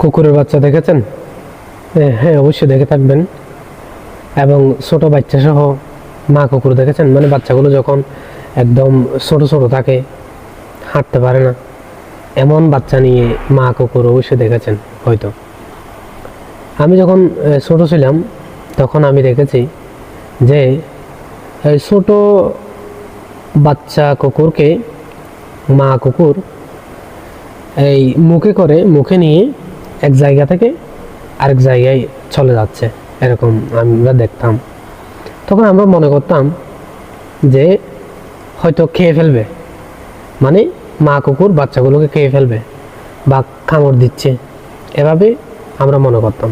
কুকুরের বাচ্চা দেখেছেন? হ্যাঁ অবশ্যই দেখে থাকবেন। এবং ছোট বাচ্চা সহ মা কুকুর দেখেছেন? মানে বাচ্চাগুলো যখন একদম ছোট ছোট থাকে, হাঁটতে পারে না। এমন বাচ্চা নিয়ে মা কুকুর অবশ্যই দেখেছেন, হয়তো। আমি যখন ছোট ছিলাম, তখন আমি দেখেছি যে ছোট বাচ্চা কুকুরকে মা কুকুর এই মুখে করে, মুখে নিয়ে এক জায়গা থেকে আরেক জায়গায় চলে যাচ্ছে, এরকম আমরা দেখতাম। তখন আমরা মনে করতাম যে হয়তো খেয়ে ফেলবে। মানে মা কুকুর বাচ্চাগুলোকে খেয়ে ফেলবে বা কামড় দিচ্ছে, এভাবে আমরা মনে করতাম।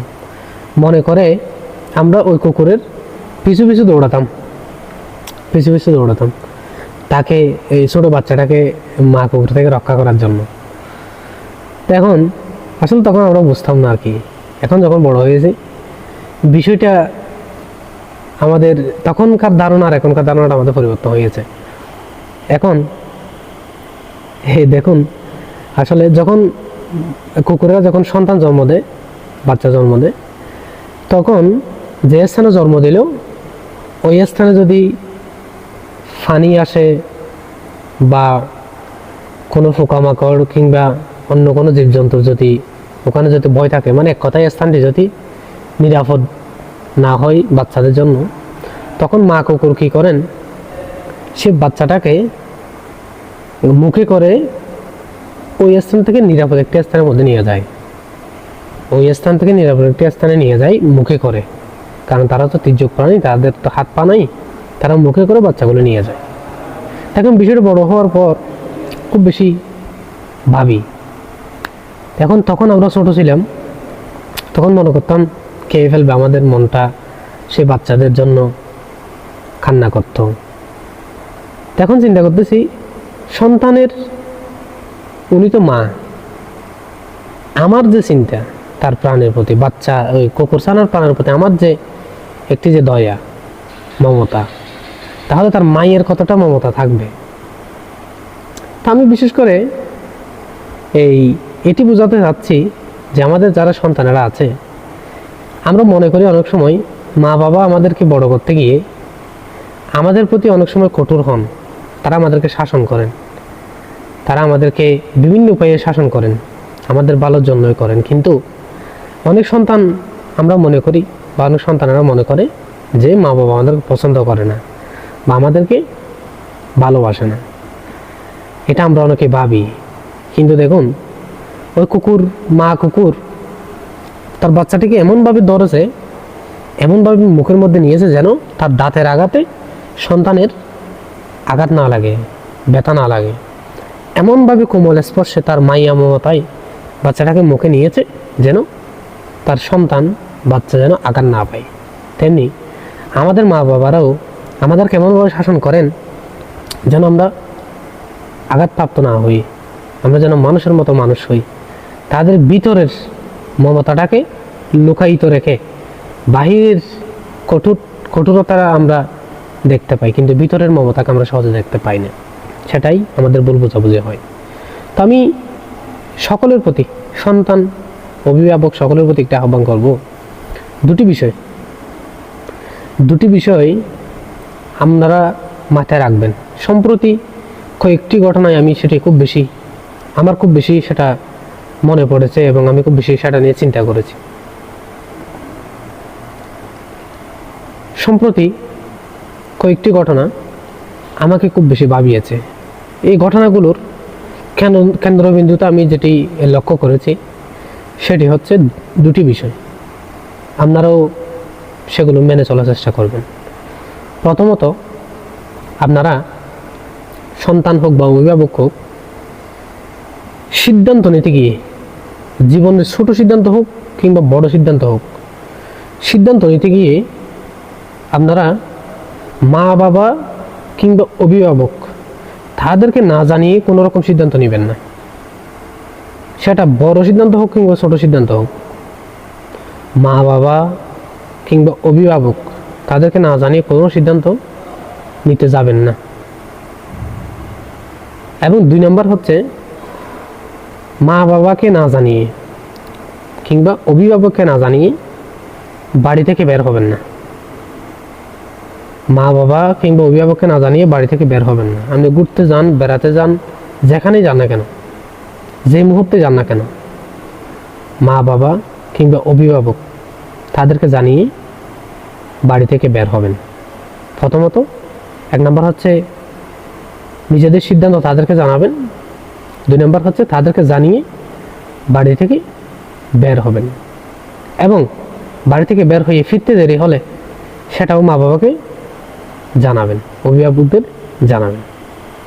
মনে করে আমরা ওই কুকুরের পিছু পিছু দৌড়াতাম, পিছু পিছু দৌড়াতাম তাকে, এই ছোটো বাচ্চাটাকে মা কুকুর থেকে রক্ষা করার জন্য। এখন আসলে তখন আমরা বুঝতাম না আর কি। এখন যখন বড় হয়েছি বিষয়টা আমাদের তখনকার ধারণা আর এখনকার ধারণাটা আমাদের পরিবর্তন হয়েছে এখন, হে দেখুন, আসলে যখন কুকুরেরা যখন সন্তান জন্ম দেয়, বাচ্চা জন্ম দেয়, তখন যে স্থানে জন্ম দিল ওই স্থানে যদি ফানি আসে বা কোনো পোকামাকড় কিংবা অন্য কোনো জীবজন্তুর যদি ওখানে যদি ভয় থাকে মানে এক কথায় স্থানটি যদি নিরাপদ না হয় বাচ্চাদের জন্য, তখন মা কুকুর কী করেন? সে বাচ্চাটাকে মুখে করে ওই স্থান থেকে নিরাপদ একটি স্থানের মধ্যে নিয়ে যায়। ওই স্থান থেকে নিরাপদ একটি স্থানে নিয়ে যায় মুখে করে। কারণ তারা তো তির্যক প্রাণী, তাদের তো হাত পা নাই, তারা মুখে করে বাচ্চাগুলো নিয়ে যায়। এখন বিষয়টা বড় হওয়ার পর খুব বেশি ভাবি। এখন তখন আমরা ছোট ছিলাম, তখন মনে করতাম খেয়ে ফেলবে আমাদের মনটা, সে বাচ্চাদের জন্য কান্না করতো। এখন চিন্তা করতেছি, সন্তানের, উনি তো মা। আমার যে চিন্তা, তার প্রাণের প্রতি, বাচ্চা, ওই কুকুর ছানার প্রাণের প্রতি আমার যে একটি যে দয়া, মমতা, তাহলে তার মায়ের কতটা মমতা থাকবে। তা আমি বিশেষ করে এই এটি বোঝাতে চাচ্ছি যে আমাদের যারা সন্তানেরা আছে, আমরা মনে করি অনেক সময় মা বাবা আমাদেরকে বড় করতে গিয়ে আমাদের প্রতি অনেক সময় কঠোর হন। তারা আমাদেরকে শাসন করেন। তারা আমাদেরকে বিভিন্ন উপায়ে শাসন করেন। আমাদের ভালোর জন্যই করেন। কিন্তু অনেক সন্তান আমরা মনে করি বা অনেক সন্তানেরা মনে করে যে মা বাবা আমাদেরকে পছন্দ করে না বা আমাদেরকে ভালোবাসে না। এটা আমরা অনেকে ভাবি। কিন্তু দেখুন ওই কুকুর, মা কুকুর, তার বাচ্চাটিকে এমনভাবে ধরেছে, এমনভাবে মুখের মধ্যে নিয়েছে যেন তার দাঁতের আঘাতে সন্তানের আঘাত না লাগে, ব্যথা না লাগে। এমনভাবে কোমল স্পর্শে তার মাইয়া মমতায় বাচ্চাটাকে মুখে নিয়েছে যেন তার সন্তান, বাচ্চা যেন আঘাত না পায়। তেমনি আমাদের মা বাবারাও আমাদের কেমনভাবে শাসন করেন যেন আমরা আঘাতপ্রাপ্ত না হই, আমরা যেন মানুষের মতো মানুষ হই। তাদের ভিতরের মমতাটাকে লুকায়িত রেখে বাহিরের কঠোর কঠোরতা আমরা দেখতে পাই, কিন্তু ভিতরের মমতাকে আমরা সহজে দেখতে পাই না। সেটাই আমাদের ভুল বোঝাবুঝি হয়। তো আমি সকলের প্রতি, সন্তান, অভিভাবক সকলের প্রতি একটা আহ্বান করব। দুটি বিষয়। দুটি বিষয় আপনারা মাথায় রাখবেন। সম্প্রতি কয়েকটি ঘটনায় আমি সেটি খুব বেশি, আমার খুব বেশি সেটা মনে পড়েছে এবং আমি খুব বেশি সেটা নিয়ে চিন্তা করেছি। সম্প্রতি কয়েকটি ঘটনা আমাকে খুব বেশি ভাবিয়েছে। এই ঘটনাগুলোর কেন কেন্দ্রবিন্দুতে আমি যেটি লক্ষ্য করেছি, সেটি হচ্ছে দুটি বিষয়। আপনারাও সেগুলো মেনে চলার চেষ্টা করবেন। প্রথমত, আপনারা সন্তান হোক বা অভিভাবক হোক, সিদ্ধান্ত নিতে গিয়ে জীবনের ছোট সিদ্ধান্ত হোক কিংবা বড় সিদ্ধান্ত হোক, সিদ্ধান্ত নিতে গিয়ে আপনারা মা বাবা কিংবা অভিভাবক তাদেরকে না জানিয়ে কোনো রকম সিদ্ধান্ত নেবেন না। সেটা বড় সিদ্ধান্ত হোক কিংবা ছোট সিদ্ধান্ত হোক, মা বাবা কিংবা অভিভাবক তাদেরকে না জানিয়ে কোনো সিদ্ধান্ত নিতে যাবেন না। এবং দুই নম্বর হচ্ছে মা বাবাকে না জানিয়ে কিংবা অভিভাবককে না জানিয়ে বাড়ি থেকে বের হবেন না। মা বাবা কিংবা অভিভাবককে না জানিয়ে বাড়ি থেকে বের হবেন না। আপনি ঘুরতে যান, বেড়াতে যান, যেখানেই যান না কেন, যে মুহূর্তে যান না কেন মা বাবা কিংবা অভিভাবক তাদেরকে জানিয়ে বাড়ি থেকে বের হবেন। প্রথমত, এক নম্বর হচ্ছে নিজেদের সিদ্ধান্ত তাদেরকে জানাবেন দুই নম্বর হচ্ছে তাদেরকে জানিয়ে বাড়ি থেকে বের হবেন। এবং বাড়ি থেকে বের হয়ে ফিরতে দেরি হলে সেটাও মা বাবাকে জানাবেন, অভিভাবকদের জানাবেন।